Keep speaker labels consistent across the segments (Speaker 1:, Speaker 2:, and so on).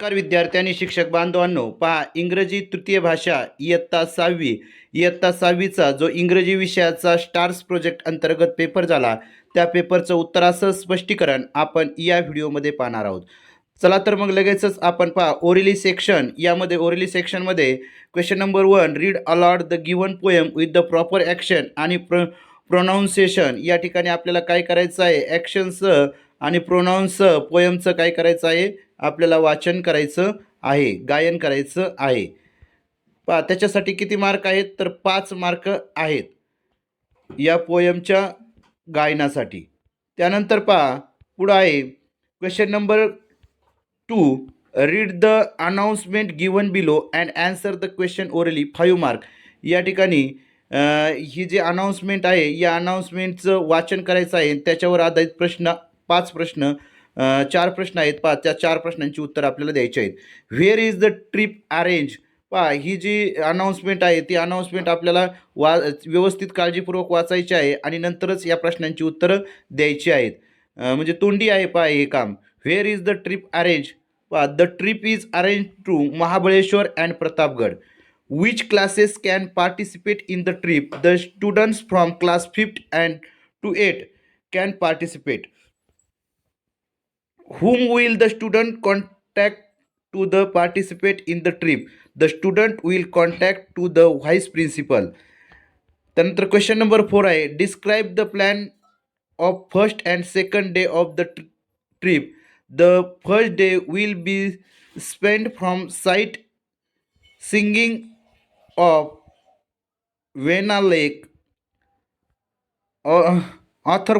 Speaker 1: नमस्कार विद्यार्थी आणि शिक्षक बांधवांनो पहा इंग्रजी तृतीय भाषा इयत्ता सहावी. इयत्ता सहावीचा जो इंग्रजी विषयाचा स्टार्स प्रोजेक्ट अंतर्गत पेपर झाला त्या पेपरचं उत्तरासह स्पष्टीकरण आपण या व्हिडिओमध्ये पाहणार आहोत. चला तर मग लगेचच आपण पहा ओरिली सेक्शन यामध्ये ओरिली सेक्शनमध्ये question number one read aloud the given poem with the proper action आणि प्र प्रोनाऊन्सिएशन. या ठिकाणी आपल्याला काय करायचं आहे ॲक्शनसह आणि प्रोनाऊन्ससह पोएमचं काय करायचं आहे आपल्याला वाचन करायचं आहे गायन करायचं आहे. पहा त्याच्यासाठी किती मार्क आहेत? तर पाच मार्क आहेत या पोयमच्या गायनासाठी. त्यानंतर पहा पुढं आहे. Question number two read the announcement given below and answer the question orally five mark या ठिकाणी ही जी अनाऊन्समेंट आहे या अनाऊन्समेंटचं वाचन करायचं आहे त्याच्यावर आधारित प्रश्न पाच प्रश्न चार प्रश्न आहेत. पहा त्या चार प्रश्नांची उत्तर आपल्याला द्यायची आहेत. Where is the trip arrange पहा ही जी अनाऊन्समेंट आहे ती अनाऊन्समेंट आपल्याला वा व्यवस्थित काळजीपूर्वक वाचायची आहे आणि नंतरच या प्रश्नांची उत्तरं द्यायची आहेत. म्हणजे तोंडी आहे पहा हे काम. Where is the trip arrange पहा the trip is arrange to Mahabaleshwar and Pratapgad. Which classes can participate in the trip the students from class fifth and to eight can participate whom will the student contact to the participate in the trip the student will contact to the vice principal त्यानंतर question number four आहे describe the plan of first and second day of the trip the first day will be spend from sightseeing of Vena Lake, uh, Arthur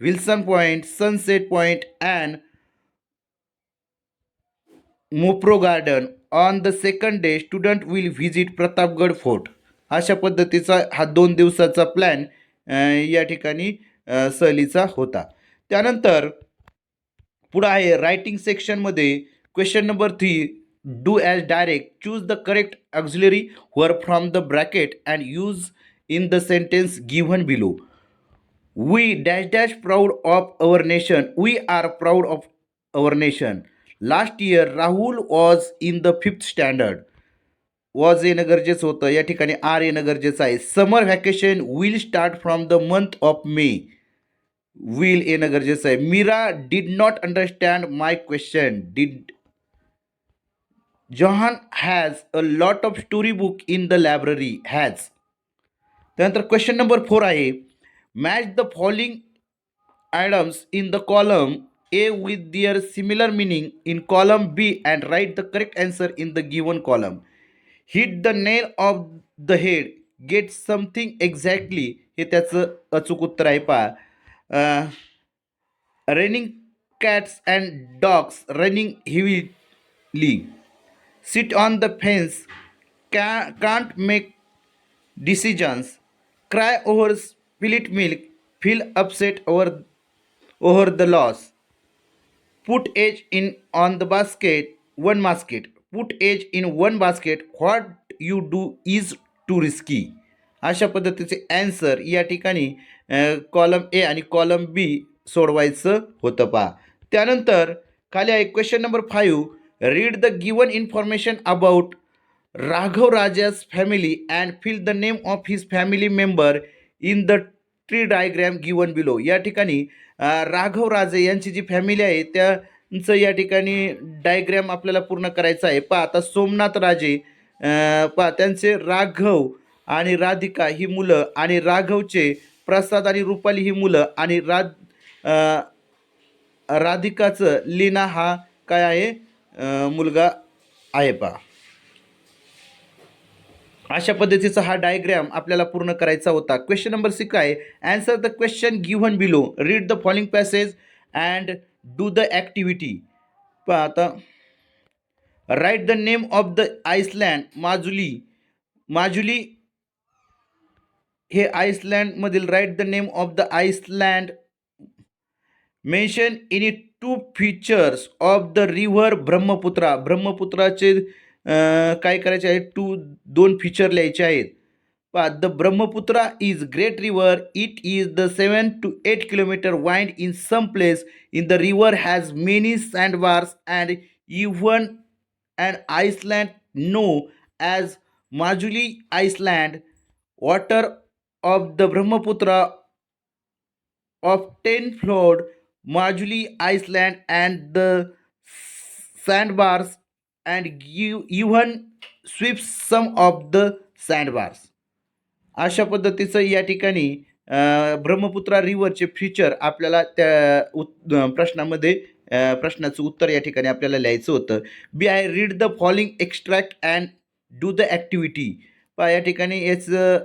Speaker 1: Wilson point sunset point and Mapro garden on the second day student will visit Pratapgad fort अशा पद्धतीचा हा दोन दिवसाचा plan या ठिकाणी सहलीचा होता. त्यानंतर पुढं आहे रायटिंग सेक्शनमध्ये question number three do as direct choose the correct auxiliary verb from the bracket and use in the sentence given below we dash dash proud of our nation we are proud of our nation last year Rahul was in the fifth standard was येणं गरजेचं होतं. या ठिकाणी are येणं गरजेचं आहे. Summer vacation will start from the month of May will येणं गरजेचं आहे. Meera did not understand my question did John has a lot of story book in the library has त्यानंतर क्वेश्चन नंबर फोर आहे. Match the following items in the column A with their similar meaning in column B and write the correct answer in the given column. Hit the nail of the head. Get something exactly. हे त्याचं अचूक उत्तर आहे पहा running cats and dogs running heavily sit on the fence, ca- can't make decisions, cry over spilt milk feel upset over over the loss put eggs in on the basket one basket put eggs in one basket what you do is too risky अशा पद्धतीचे answer या ठिकाणी column A आणि column बी सोडवायचं होतं पा त्यानंतर खाली आहे question number five read the given information about Raghav Raja's family and fill the name of his family member in the tree diagram given below. या ठिकाणी राघव राजे यांची जी फॅमिली आहे त्यांचं या ठिकाणी डायग्रॅम आपल्याला पूर्ण करायचं आहे. पहा आता सोमनाथ राजे अ, पहा त्यांचे राघव आणि राधिका ही मुलं आणि राघवचे प्रसाद आणि रुपाली ही मुलं आणि राध राधिकाचं लीना हा काय आहे? मुलगा आहे पहा. अशा पद्धतीचा हा डायग्रॅम आपल्याला पूर्ण करायचा होता. क्वेश्चन नंबर सिक्स आहे. Answer the question given below read the following passage and do the activity आता. Write the name of the island Majuli Majuli हे आईसलँडमधील write the name of the island mention in two features of the river Brahmaputra ब्रह्मपुत्राचे काय करायचे आहे two दोन feature लिहायचे आहेत. पा the Brahmaputra is great river it is the seven two eight kilometre wind in some place in the river has many sand bars and even and island known as Majuli island water of the Brahmaputra often flood Majuli island and the sand bars and give, even sweeps some of the sandbars अशा पद्धतीचं या ठिकाणी Brahmaputra रिव्हरचे feature आपल्याला त्या उत प्रश्नामध्ये प्रश्नाचं उत्तर या ठिकाणी आपल्याला लिहायचं होतं. B I read the following extract and do the activity पहा या ठिकाणी याचं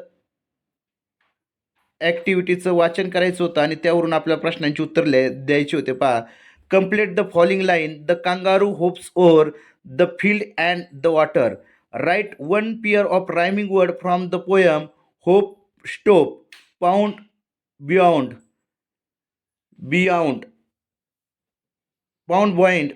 Speaker 1: ॲक्टिव्हिटीचं वाचन करायचं होतं आणि त्यावरून आपल्या प्रश्नांची उत्तर लिहाय द्यायची होते. पहा complete the following line the kangaroo hops over the field and the water write one pair of rhyming word from the poem hop stop pound beyond beyond pound bound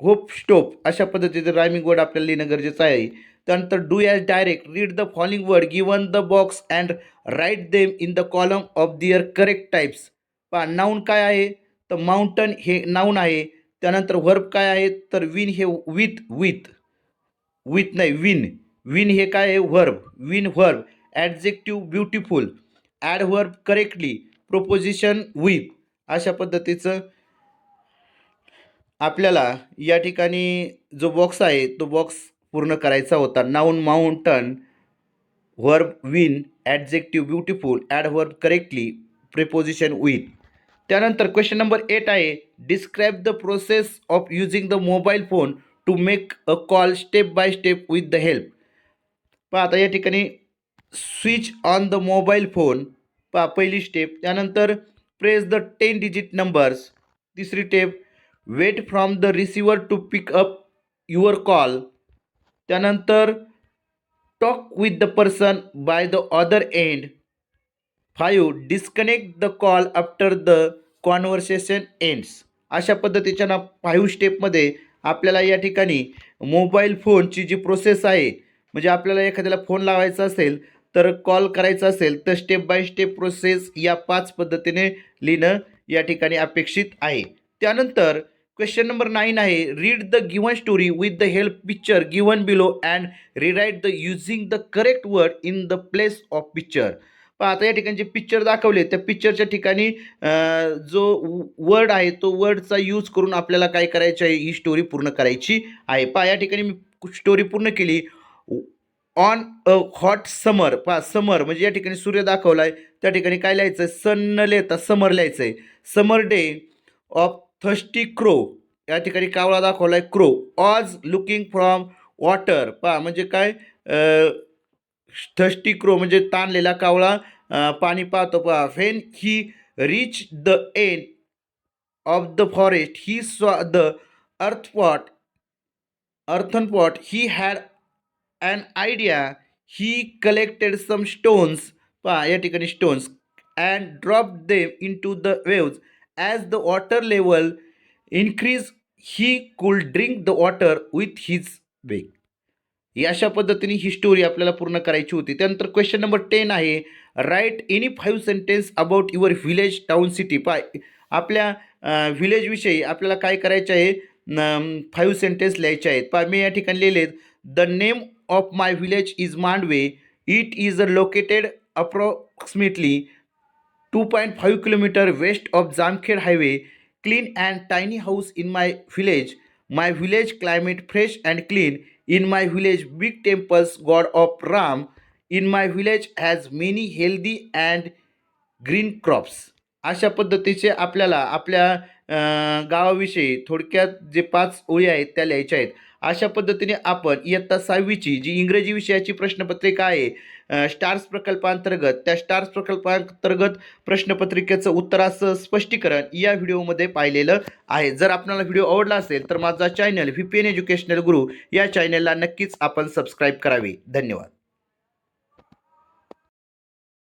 Speaker 1: hop stop अशा पद्धतीचं rhyming word आपल्याला लिहिणं गरजेचं आहे. त्यानंतर do as direct read the following word given the box and write them in the column of their correct types पहा noun काय आहे? तर माउंटन हे नाऊन आहे. त्यानंतर व्हर्ब काय आहे? तर विन हे विथ विथ विथ नाही विन विन हे काय आहे? Verb win verb adjective beautiful adverb correctly preposition with अशा पद्धतीचं आपल्याला या ठिकाणी जो बॉक्स आहे तो बॉक्स पूर्ण करायचा होता. Noun mountain verb win adjective beautiful adverb correctly preposition with त्यानंतर क्वेश्चन नंबर एट आहे describe the process of using the mobile phone to make a call step by step with the help पहा आता या ठिकाणी switch on the mobile phone पहा पहिली step त्यानंतर press the ten digit numbers तिसरी step wait from the receiver to pick up your call त्यानंतर talk with the person by the other end five disconnect the call after the conversation ends अशा पद्धतीच्या ना five स्टेपमध्ये आपल्याला या ठिकाणी mobile फोनची जी प्रोसेस आहे म्हणजे आपल्याला एखाद्याला फोन लावायचा असेल तर कॉल करायचा असेल तर स्टेप बाय स्टेप प्रोसेस या पाच पद्धतीने लिहिणं या ठिकाणी अपेक्षित आहे. त्यानंतर क्वेश्चन नंबर नाईन आहे read the given story with the help picture given below and rewrite the using the correct word in the place of picture पहा आता या ठिकाणी जे पिक्चर दाखवले त्या पिक्चरच्या ठिकाणी जो वर्ड आहे तो वर्डचा यूज करून आपल्याला काय करायचं आहे ही स्टोरी पूर्ण करायची आहे. पहा या ठिकाणी मी स्टोरी पूर्ण केली. ऑन अ हॉट समर पहा समर म्हणजे या ठिकाणी सूर्य दाखवला आहे त्या ठिकाणी काय लिहायचं आहे सन न लिहिता समर लिहायचं आहे summer day of thirsty crow या ठिकाणी कावळा दाखवला आहे crow was looking from water पहा म्हणजे काय? थष्टी क्रो म्हणजे ताणलेला कावळा पाणी पाहतो पहा. Then he reach the end of the forest he saw the earth pot earthen pot he had an idea he collected some stones पहा या ठिकाणी stones and drop they in to the waves as the water level increase he could drink the water with his beak he अशा पद्धतीने ही story आपल्याला पूर्ण करायची होती. त्यानंतर क्वेश्चन नंबर टेन आहे. Write any five sentence about your village town city पाय आपल्या व्हिलेजविषयी आपल्याला काय करायचं आहे? फाईव्ह सेंटेन्स लिहायचे आहेत. पा मी या ठिकाणी लिहिले the name of my village is Mandave it is located approximately two point five kilometre west of Jamkhed highway clean and tiny house in my village my village climate fresh and clean in my village big temples god of Ram in my village has many healthy and green crops अशा पद्धतीचे आपल्याला आपल्या गावाविषयी थोडक्यात जे पाच ओळी आहेत त्या लिहायच्या आहेत. अशा पद्धतीने आपण इयत्ता सहावीची जी इंग्रजी विषयाची प्रश्नपत्रिका आहे स्टार्स प्रकल्पांतर्गत त्या स्टार्स प्रकल्पांतर्गत प्रश्नपत्रिकेचं उत्तराचं स्पष्टीकरण या व्हिडिओमध्ये पाहिलेलं आहे. जर आपल्याला व्हिडिओ आवडला असेल तर माझा channel V P N educational guru या चॅनलला नक्कीच आपण सबस्क्राईब करावी. धन्यवाद.